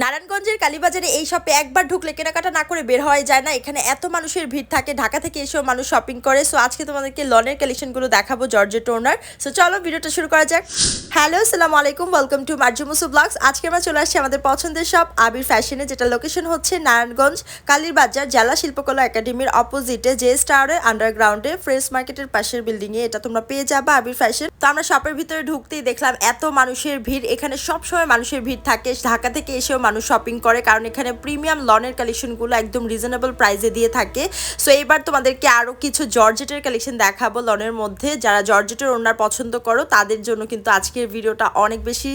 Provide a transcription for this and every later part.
নারায়ণগঞ্জের কালীবাজারে এই শপে একবার ঢুকলে কেনাকাটা না করে বের হওয়া যায় না। এখানে এত মানুষের ভিড় থাকে, ঢাকা থেকে এসেও মানুষ শপিং করে। সো আজকে তোমাদেরকে লনের কালেকশনগুলো দেখাবো জর্জেট ওনার। সো চলো ভিডিওটা শুরু করা যাক। হ্যালো সালাম আলাইকুম। ওয়েলকাম টু মার্জুমুসু ব্লগস আজকে আমরা চলে আসছি আমাদের পছন্দের শপ আবির ফ্যাশনে যেটা লোকেশন হচ্ছে নারায়ণগঞ্জ, কালীবাজার জেলা শিল্পকলা একাডেমির অপোজিটে জে স্টারের আন্ডারগ্রাউন্ডে ফ্রেশ মার্কেটের পাশের বিল্ডিংয়ে এটা তোমরা পেয়ে যাবে আবির ফ্যাশন তো আমরা শপের ভিতরে ঢুকতেই দেখলাম এত মানুষের ভিড়। এখানে সবসময় মানুষের ভিড় থাকে। ঢাকা থেকে এসেও মানুষ শপিং করে, কারণ এখানে প্রিমিয়াম লনের কালেকশনগুলো একদম রিজনেবল প্রাইসে দিয়ে থাকে। সো এবার তোমাদেরকে আরও কিছু জর্জেটের কালেকশন দেখাবো লনের মধ্যে। যারা জর্জেটের ওনার পছন্দ করো, তাদের জন্য কিন্তু আজকের ভিডিওটা অনেক বেশি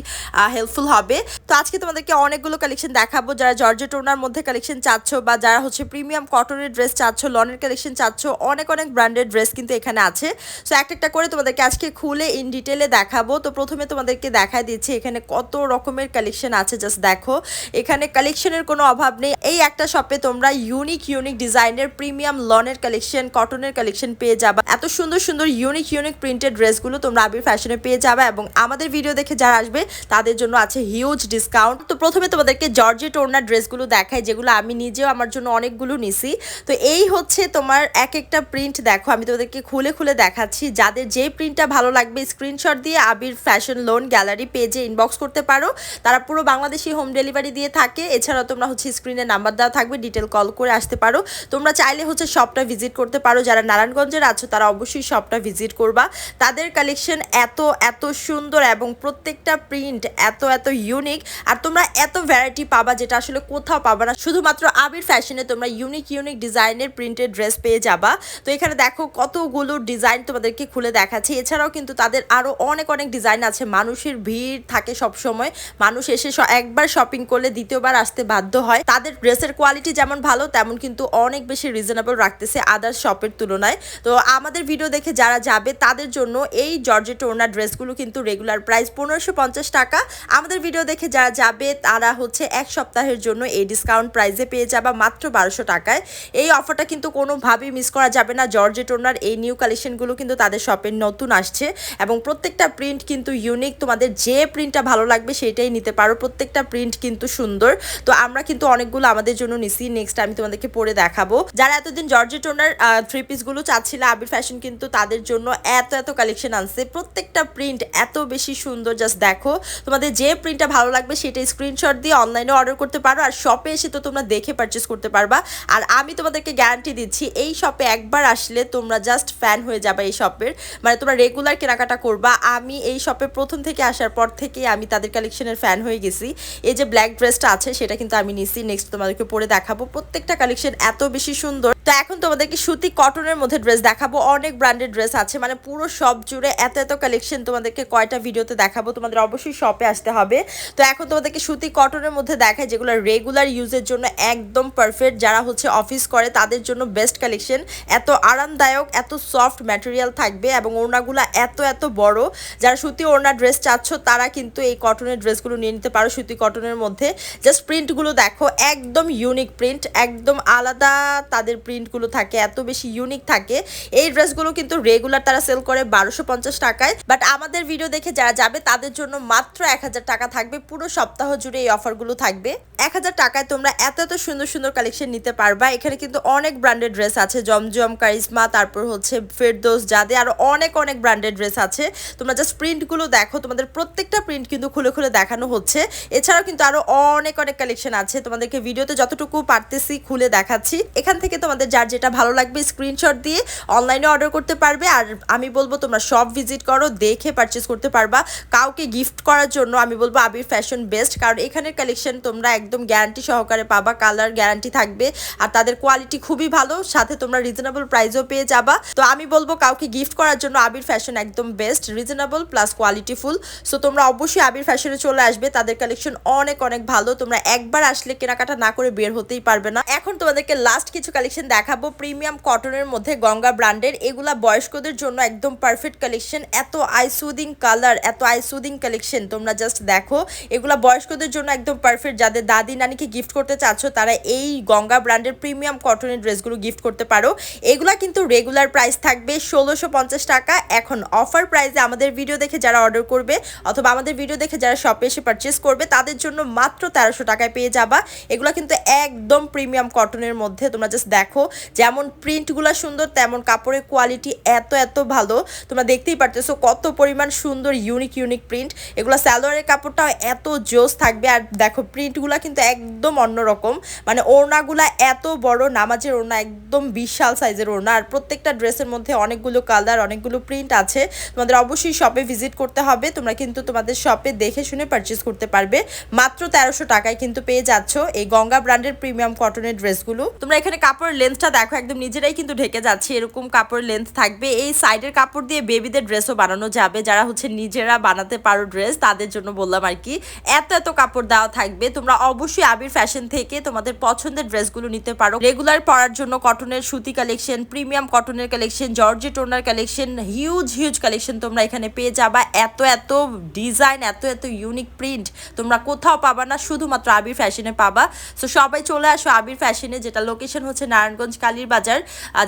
হেল্পফুল হবে। তো আজকে তোমাদেরকে অনেকগুলো কালেকশন দেখাবো। যারা জর্জেট ওনার মধ্যে কালেকশন চাচ্ছ বা যারা হচ্ছে প্রিমিয়াম কটনের ড্রেস চাচ্ছ, লনের কালেকশন চাচ্ছ, অনেক অনেক ব্র্যান্ডেড ড্রেস কিন্তু এখানে আছে। সো একটা একটা করে তোমাদেরকে আজকে খুলে ইন ডিটেলে দেখাবো। তো প্রথমে তোমাদেরকে দেখায় দিচ্ছি এখানে কত রকমের কালেকশন আছে জাস্ট দেখো। এখানে কালেকশনের কোনো অভাব নেই। এই একটা শপে তোমরা ইউনিক ইউনিক ডিজাইনের প্রিমিয়াম লনের কালেকশন কটনের কালেকশন পেয়ে যাবা। এত সুন্দর সুন্দর ইউনিক ইউনিক প্রিন্টেড ড্রেসগুলো তোমরা আবির ফ্যাশনে পেয়ে যাবে এবং আমাদের ভিডিও দেখে যারা আসবে, তাদের জন্য আছে হিউজ ডিসকাউন্ট তো প্রথমে তোমাদেরকে জর্জেট ওনার ড্রেসগুলো দেখাই, যেগুলো আমি নিজেও আমার জন্য অনেকগুলো নিছি। তো এই হচ্ছে তোমার এক একটা প্রিন্ট দেখো আমি তোমাদেরকে খুলে খুলে দেখাচ্ছি। যাদের যে প্রিন্টটা ভালো লাগবে স্ক্রিনশট দিয়ে আবির ফ্যাশন লোন গ্যালারি পেজে ইনবক্স করতে পারো। তারা পুরো বাংলাদেশি হোম ডেলিভারি দিয়ে থাকে। এছাড়াও তোমরা হচ্ছে স্ক্রিনে নাম্বার দেওয়া থাকবে ডিটেল কল করে আসতে পারো। তোমরা চাইলে হচ্ছে শপটা ভিজিট করতে পারো। যারা নারায়ণগঞ্জের আছো, তারা অবশ্যই শপটা ভিজিট করবা। তাদের কালেকশন এত এত সুন্দর এবং প্রত্যেকটা প্রিন্ট এত এত ইউনিক আর তোমরা এত ভ্যারাইটি পাবা যেটা আসলে কোথাও পাবা না। শুধুমাত্র আবির ফ্যাশনে তোমরা ইউনিক ইউনিক ডিজাইনের প্রিন্টেড ড্রেস পেয়ে যাবা। তো এখানে দেখো কতগুলো ডিজাইন তোমাদেরকে খুলে দেখাচ্ছি। এছাড়াও কিন্তু তাদের আরও অনেক অনেক ডিজাইন আছে। মানুষের ভিড় থাকে সব সময় মানুষ এসে একবার শপিং করলে দ্বিতীয়বার আসতে বাধ্য হয়। তাদের ড্রেসের কোয়ালিটি যেমন ভালো, তেমন কিন্তু অনেক বেশি রিজনেবল রাখতেছে আদার্স শপের তুলনায়। তো আমাদের ভিডিও দেখে যারা যাবে, তাদের জন্য এই জর্জেট ওনার ড্রেসগুলো কিন্তু রেগুলার প্রাইস পনেরোশো টাকা। আমাদের ভিডিও দেখে যারা যাবে, তারা হচ্ছে এক সপ্তাহের জন্য এই ডিসকাউন্ট প্রাইসে পেয়ে যাবা মাত্র বারোশো টাকায়। এই অফারটা কিন্তু কোনোভাবেই মিস করা যাবে না। জর্জেট ওনার এই নিউ কালেকশনগুলো কিন্তু তাদের শপের নতুন আসছে এবং প্রত্যেকটা প্রিন্ট কিন্তু ইউনিক তোমাদের যে প্রিন্টটা ভালো লাগবে, সেটাই নিতে পারো। প্রত্যেকটা প্রিন্ট কিন্তু সুন্দর। তো আমরা কিন্তু অনেকগুলো আমাদের জন্য নিছি। নেক্সট আমি তোমাদেরকে পরে দেখাবো। যারা এতদিন জর্জেট ওনার থ্রি পিসগুলো চাচ্ছিল আবির ফ্যাশন কিন্তু তাদের জন্য এত এত কালেকশন আনছে। প্রত্যেকটা প্রিন্ট এত বেশি সুন্দর জাস্ট দেখো। তোমাদের যে প্রিন্টটা ভালো লাগবে, সেটা স্ক্রিনশট দিয়ে অনলাইনে অর্ডার করতে পারো। আর শপে এসে তো তোমরা দেখে পারচেস করতে পারবা। আর আমি তোমাদেরকে গ্যারান্টি দিচ্ছি, এই শপে একবার আসলে তোমরা জাস্ট ফ্যান হয়ে যাবে এই শপের মানে তোমরা রেগুলার কেনাকাটা করবা। আমি এই শপে প্রথম থেকে আসার পর থেকে আমি তাদের কালেকশনের ফ্যান হয়ে গেছি। এই যে ব্ল্যাক ড্রেসটা আছে, সেটা কিন্তু আমি নিছি নেক্সট তোমাদেরকে পরে দেখাবো। প্রত্যেকটা কালেকশন এত বেশি সুন্দর। তো এখন তোমাদেরকে সুতি কটনের মধ্যে ড্রেস দেখাবো। অনেক ব্র্যান্ডেড ড্রেস আছে মানে পুরো সব জুড়ে এত এত কালেকশন তোমাদেরকে কয়টা ভিডিওতে দেখাবো, তোমাদের অবশ্যই শপে আসতে হবে। তো এখন তোমাদেরকে সুতি কটনের মধ্যে দেখায় যেগুলো রেগুলার ইউজের জন্য একদম পারফেক্ট যারা হচ্ছে অফিস করে, তাদের জন্য বেস্ট কালেকশন এত আরামদায়ক, এত সফট ম্যাটেরিয়াল থাকবে এবং ওড়নাগুলো এত এত বড়। যারা সুতি ওড়না ড্রেস চাচ্ছ, তারা কিন্তু এই কটনের ড্রেসগুলো নিয়ে নিতে পারো সুতি কটনের মধ্যে। জাস্ট প্রিন্টগুলো দেখো, একদম ইউনিক প্রিন্ট একদম আলাদা তাদের প্রিন্টগুলো থাকে, এত বেশি ইউনিক থাকে। এই ড্রেসগুলো কিন্তু রেগুলার তারা সেল করে বারোশো পঞ্চাশ টাকায়। বাট আমাদের ভিডিও দেখে যারা যাবে, তাদের জন্য মাত্র এক হাজার টাকা থাকবে। পুরো সপ্তাহ জুড়ে এই অফারগুলো থাকবে। এক হাজার টাকায় তোমরা এত এত সুন্দর সুন্দর কালেকশন নিতে পারবা। এখানে কিন্তু অনেক ব্র্যান্ডেড ড্রেস আছে। জমজম কারিজমা তারপর হচ্ছে ফেরদোস যাদে আরও অনেক অনেক ব্র্যান্ডেড ড্রেস আছে। তোমরা জাস্ট প্রিন্টগুলো দেখো, তোমাদের প্রত্যেকটা প্রিন্ট কিন্তু খুলে খুলে দেখানো হচ্ছে। এছাড়াও কিন্তু আরও অনেক অনেক কালেকশন আছে। তোমাদেরকে ভিডিওতে যতটুকু পারতেছি খুলে দেখাচ্ছি। এখান থেকে তোমাদের যার যেটা ভালো লাগবে স্ক্রিনশট দিয়ে অনলাইনে অর্ডার করতে পারবে। আর আমি বলব, তোমরা সব ভিজিট করো, দেখে পারচেস করতে পারবা। কাউকে গিফট করার জন্য আমি বলব, আবির ফ্যাশন বেস্ট কারণ এখানের কালেকশন তোমরা একদম গ্যারান্টি সহকারে পাবা কালার গ্যারান্টি থাকবে। আর তাদের কোয়ালিটি খুবই ভালো, সাথে তোমরা রিজনেবল প্রাইসও পেয়ে যাবা। তো আমি বলব, কাউকে গিফট করার জন্য আবির ফ্যাশন একদম best reasonable plus qualityful so তোমরা অবশ্যই আবির ফ্যাশনে চলে আসবে। তাদের কালেকশন অনেক অনেক ভালো। তোমরা একবার আসলে কেনাকাটা না করে বের হতেই পারবে না। এখন তোমাদেরকে লাস্ট কিছু কালেকশন দেখাবো প্রিমিয়াম কটনের মধ্যে গঙ্গা ব্র্যান্ডের। এগুলা বয়স্কদের জন্য একদম পারফেক্ট কালেকশন এত আইসুদিং কালার এত আইসুদিং কালেকশন তোমরা জাস্ট দেখো। এগুলা বয়স্কদের জন্য একদম পারফেক্ট যাদের দাদি, নানিকে গিফট করতে চাচ্ছ, তারা এই গঙ্গা ব্র্যান্ডের প্রিমিয়াম কটনের ড্রেসগুলো গিফট করতে পারো। এগুলা কিন্তু রেগুলার প্রাইস থাকবে ষোলোশো টাকা। এখন অফার প্রাইসে আমাদের ভিডিও দেখে যারা অর্ডার করবে, অথবা আমাদের ভিডিও দেখে যারা শপে এসে পারচেস করবে, তাদের জন্য মাত্র তেরোশো টাকায় পেয়ে যাবা। এগুলো কিন্তু একদম প্রিমিয়াম কটনের মধ্যে, তোমরা জাস্ট দেখো। যেমন প্রিন্টগুলো সুন্দর, তেমন কাপড়ের কোয়ালিটি এত এত ভালো। তোমরা দেখতেই পারতেছো কত পরিমাণ সুন্দর ইউনিক ইউনিক প্রিন্ট এগুলো স্যালোয়ারের কাপড়টাও এত জোস থাকবে। আর দেখো প্রিন্টগুলো কিন্তু একদম অন্যরকম। মানে ওড়নাগুলা এত বড়, নামাজের ওড়না একদম বিশাল সাইজের ওড়না। আর প্রত্যেকটা ড্রেসের মধ্যে অনেকগুলো কালার অনেকগুলো প্রিন্ট আছে। তোমাদের অবশ্যই শপে ভিজিট করতে হবে। তোমরা কিন্তু তোমাদের শপে দেখে শুনে পারচেস করতে পারবে। মাত্র তেরোশো টাকায় কিন্তু পেয়ে যাচ্ছ এই গঙ্গা ব্র্যান্ডের প্রিমিয়াম কটনের ড্রেসগুলো তোমরা এখানে কাপড়ের লেন্থটা দেখো, একদম নিজেরাই কিন্তু ঢেকে যাচ্ছে, এরকম কাপড়ের লেন্থ থাকবে। এই সাইডের কাপড় দিয়ে বেবিদের ড্রেসও বানানো যাবে, যারা হচ্ছে নিজেরা বানাতে পারো ড্রেস তাদের জন্য বললাম আর কি। এত এত কাপড় দেওয়া থাকবে। তোমরা অবশ্যই আবির ফ্যাশন থেকে তোমাদের পছন্দের ড্রেসগুলো নিতে পারো। রেগুলার পরার জন্য কটনের সুতি কালেকশন প্রিমিয়াম কটনের কালেকশন জর্জে টোনার কালেকশন হিউজ হিউজ কালেকশন তোমরা এখানে পেয়ে যাবা। এত এত ডিজাইন এত এত ইউনিক প্রিন্ট তোমরা কোথাও পাবা না, শুধুমাত্র আবির ফ্যাশনে পাবা। সো সবাই চলে আসো আবির ফ্যাশনে যেটা লোকেশন হচ্ছে নারায়ণগঞ্জ কালীর বাজার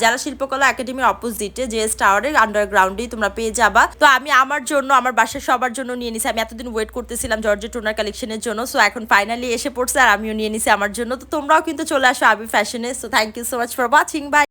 যারা শিল্পকলা একাডেমির অপোজিটে যে টাওয়ারের আন্ডারগ্রাউন্ডেই তোমরা পেয়ে যাবা। তো আমি আমার জন্য, আমার বাসার সবার জন্য নিয়ে নিছি। আমি এতদিন ওয়েট করতেছিলাম জর্জে টোনার কালেকশনের জন্য সো এখন ফাইনালি এসে পড়ছে আর আমিও নিয়ে নিছি আমার জন্য। তো তোমরাও কিন্তু চলে আসো আবি ফ্যাশনে so thank you so much for watching bye